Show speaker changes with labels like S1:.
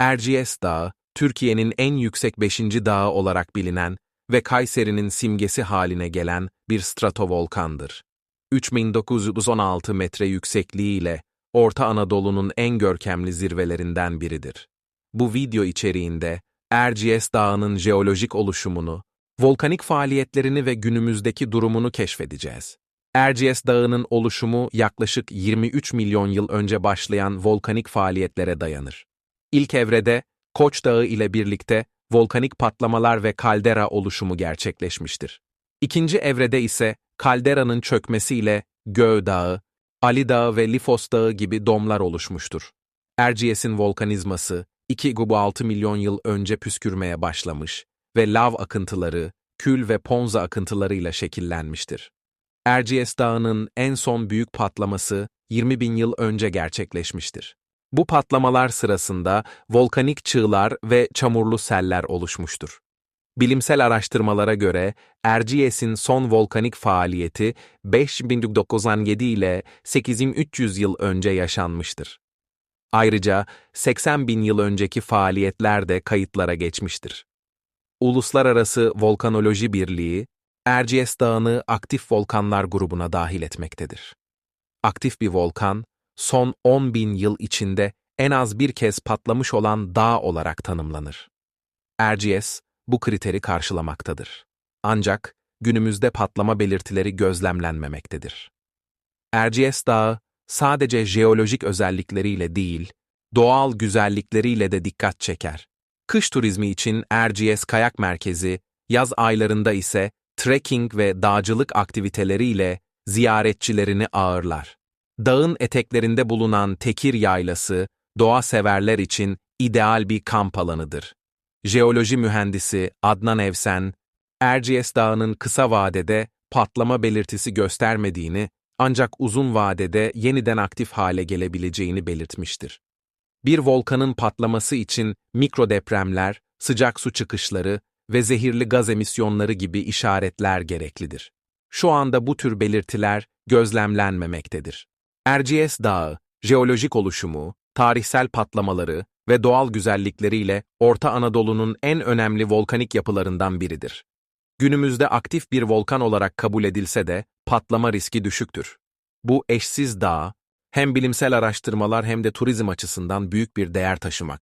S1: Erciyes Dağı, Türkiye'nin en yüksek 5. dağı olarak bilinen ve Kayseri'nin simgesi haline gelen bir stratovolkandır. 3916 metre yüksekliğiyle Orta Anadolu'nun en görkemli zirvelerinden biridir. Bu video içeriğinde Erciyes Dağı'nın jeolojik oluşumunu, volkanik faaliyetlerini ve günümüzdeki durumunu keşfedeceğiz. Erciyes Dağı'nın oluşumu yaklaşık 23 milyon yıl önce başlayan volkanik faaliyetlere dayanır. İlk evrede Koç Dağı ile birlikte volkanik patlamalar ve kaldera oluşumu gerçekleşmiştir. İkinci evrede ise kalderanın çökmesiyle Göğ Dağı, Ali Dağı ve Lifos Dağı gibi domlar oluşmuştur. Erciyes'in volkanizması 2,6 milyon yıl önce püskürmeye başlamış ve lav akıntıları, kül ve ponza akıntılarıyla şekillenmiştir. Erciyes Dağı'nın en son büyük patlaması 20 bin yıl önce gerçekleşmiştir. Bu patlamalar sırasında volkanik çığlar ve çamurlu seller oluşmuştur. Bilimsel araştırmalara göre Erciyes'in son volkanik faaliyeti 5097 ile 8300 yıl önce yaşanmıştır. Ayrıca 80 bin yıl önceki faaliyetler de kayıtlara geçmiştir. Uluslararası Volkanoloji Birliği, Erciyes Dağı'nı aktif volkanlar grubuna dahil etmektedir. Aktif bir volkan, son 10 bin yıl içinde en az bir kez patlamış olan dağ olarak tanımlanır. Erciyes, bu kriteri karşılamaktadır. Ancak günümüzde patlama belirtileri gözlemlenmemektedir. Erciyes Dağı, sadece jeolojik özellikleriyle değil, doğal güzellikleriyle de dikkat çeker. Kış turizmi için Erciyes Kayak Merkezi, yaz aylarında ise trekking ve dağcılık aktiviteleriyle ziyaretçilerini ağırlar. Dağın eteklerinde bulunan Tekir Yaylası, doğa severler için ideal bir kamp alanıdır. Jeoloji mühendisi Adnan Evsen, Erciyes Dağı'nın kısa vadede patlama belirtisi göstermediğini ancak uzun vadede yeniden aktif hale gelebileceğini belirtmiştir. Bir volkanın patlaması için mikrodepremler, sıcak su çıkışları ve zehirli gaz emisyonları gibi işaretler gereklidir. Şu anda bu tür belirtiler gözlemlenmemektedir. Erciyes Dağı, jeolojik oluşumu, tarihsel patlamaları ve doğal güzellikleriyle Orta Anadolu'nun en önemli volkanik yapılarından biridir. Günümüzde aktif bir volkan olarak kabul edilse de patlama riski düşüktür. Bu eşsiz dağ, hem bilimsel araştırmalar hem de turizm açısından büyük bir değer taşımak.